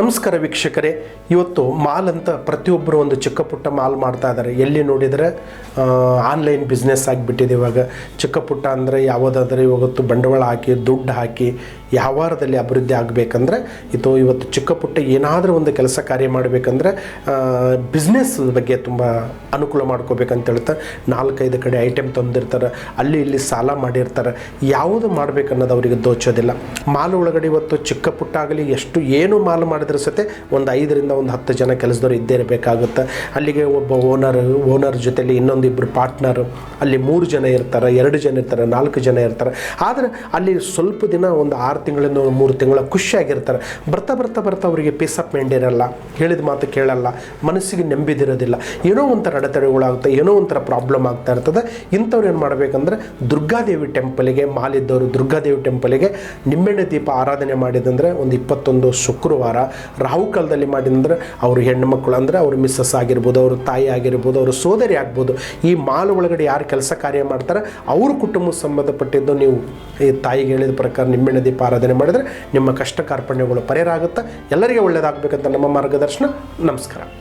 ನಮಸ್ಕಾರ ವೀಕ್ಷಕರೇ. ಇವತ್ತು ಮಾಲ್ ಅಂತ ಪ್ರತಿಯೊಬ್ಬರು ಒಂದು ಚಿಕ್ಕ ಪುಟ್ಟ ಮಾಲ್ ಮಾಡ್ತಾ ಇದ್ದಾರೆ ಎಲ್ಲಿ ನೋಡಿದರೆ ಆನ್ಲೈನ್ ಬಿಸ್ನೆಸ್ ಆಗಿಬಿಟ್ಟಿದೆ ಇವಾಗ. ಚಿಕ್ಕ ಪುಟ್ಟ ಅಂದರೆ ಯಾವುದಾದ್ರೆ ಇವತ್ತು ಬಂಡವಾಳ ಹಾಕಿ, ದುಡ್ಡು ಹಾಕಿ ವ್ಯವಹಾರದಲ್ಲಿ ಅಭಿವೃದ್ಧಿ ಆಗಬೇಕಂದ್ರೆ, ಇದು ಇವತ್ತು ಚಿಕ್ಕ ಪುಟ್ಟ ಏನಾದರೂ ಒಂದು ಕೆಲಸ ಕಾರ್ಯ ಮಾಡಬೇಕಂದ್ರೆ ಬಿಸ್ನೆಸ್ ಬಗ್ಗೆ ತುಂಬ ಅನುಕೂಲ ಮಾಡ್ಕೋಬೇಕಂತ ಹೇಳ್ತಾರೆ. ನಾಲ್ಕೈದು ಕಡೆ ಐಟಮ್ ತಂದಿರ್ತಾರೆ. ಅಲ್ಲಿ ಇಲ್ಲಿ ಸಾಲ ಮಾಡಿರ್ತಾರೆ. ಯಾವುದು ಮಾಡಬೇಕನ್ನೋದು ಅವರಿಗೆ ದೋಚೋದಿಲ್ಲ. ಮಾಲ್ ಒಳಗಡೆ ಇವತ್ತು ಚಿಕ್ಕ ಪುಟ್ಟ ಆಗಲಿ, ಎಷ್ಟು ಏನು ಮಾಲ್ ಮಾಡಿದ್ರೆ ಸತೆ ಒಂದು ಐದರಿಂದ ಒಂದು ಹತ್ತು ಜನ ಕೆಲಸದವ್ರು ಇದ್ದೇ ಇರಬೇಕಾಗುತ್ತೆ. ಅಲ್ಲಿಗೆ ಒಬ್ಬ ಓನರ್ ಓನರ್ ಜೊತೆಲಿ ಇನ್ನೊಂದು ಇಬ್ಬರು ಪಾರ್ಟ್ನರ್ ಅಲ್ಲಿ ಮೂರು ಜನ ಇರ್ತಾರೆ, ಎರಡು ಜನ ಇರ್ತಾರೆ, ನಾಲ್ಕು ಜನ ಇರ್ತಾರೆ. ಆದರೆ ಅಲ್ಲಿ ಸ್ವಲ್ಪ ದಿನ ಒಂದು ಆರು ತಿಂಗಳಿಂದ ಮೂರು ತಿಂಗಳ ಖುಷಿಯಾಗಿರ್ತಾರೆ. ಬರ್ತಾ ಬರ್ತಾ ಬರ್ತಾ ಅವರಿಗೆ ಪೀಸ್ ಆಫ್ ಮೈಂಡ್ ಇರಲ್ಲ. ಹೇಳಿದ ಮಾತು ಕೇಳಲ್ಲ. ಮನಸ್ಸಿಗೆ ನೆಂಬಿದಿರೋದಿಲ್ಲ. ಏನೋ ಒಂಥರ ಅಡೆತಡೆಗಳಾಗುತ್ತೆ, ಏನೋ ಒಂಥರ ಪ್ರಾಬ್ಲಮ್ ಆಗ್ತಾ ಇರ್ತದೆ. ಇಂಥವ್ರು ಏನು ಮಾಡಬೇಕಂದ್ರೆ ದುರ್ಗಾದೇವಿ ಟೆಂಪಲಿಗೆ ಮಾಲಿದ್ದವರು ದುರ್ಗಾದೇವಿ ಟೆಂಪಲಿಗೆ ನಿಂಬೆಣ್ಣೆ ದೀಪ ಆರಾಧನೆ ಮಾಡಿದಂದರೆ ಒಂದು ಇಪ್ಪತ್ತೊಂದು ಶುಕ್ರವಾರ ರಾಹು ಕಾಲದಲ್ಲಿ ಮಾಡಿದಂದ್ರೆ ಅವ್ರ ಹೆಣ್ಣು ಮಕ್ಕಳು ಅಂದರೆ ಅವ್ರ ಮಿಸ್ಸಸ್ ಆಗಿರ್ಬೋದು, ಅವ್ರ ತಾಯಿ ಆಗಿರ್ಬೋದು, ಅವ್ರ ಸೋದರಿ ಆಗ್ಬೋದು. ಈ ಮಾಲ್ ಒಳಗಡೆ ಯಾರು ಕೆಲಸ ಕಾರ್ಯ ಮಾಡ್ತಾರೆ? ಅವ್ರ ಕುಟುಂಬ ಸಂಬಂಧಪಟ್ಟಿದ್ದು ನೀವು ಈ ತಾಯಿಗೆ ಹೇಳಿದ ಪ್ರಕಾರ ನಿಮ್ಮೆಣ್ಣೆ ದೀಪ ಆರಾಧನೆ ಮಾಡಿದರೆ ನಿಮ್ಮ ಕಷ್ಟ ಕಾರ್ಪಣ್ಯಗಳು ಪರಿಹಾರ ಆಗುತ್ತೆ. ಎಲ್ಲರಿಗೆ ಒಳ್ಳೆಯದಾಗಬೇಕಂತ ನಮ್ಮ ಮಾರ್ಗದರ್ಶನ. ನಮಸ್ಕಾರ.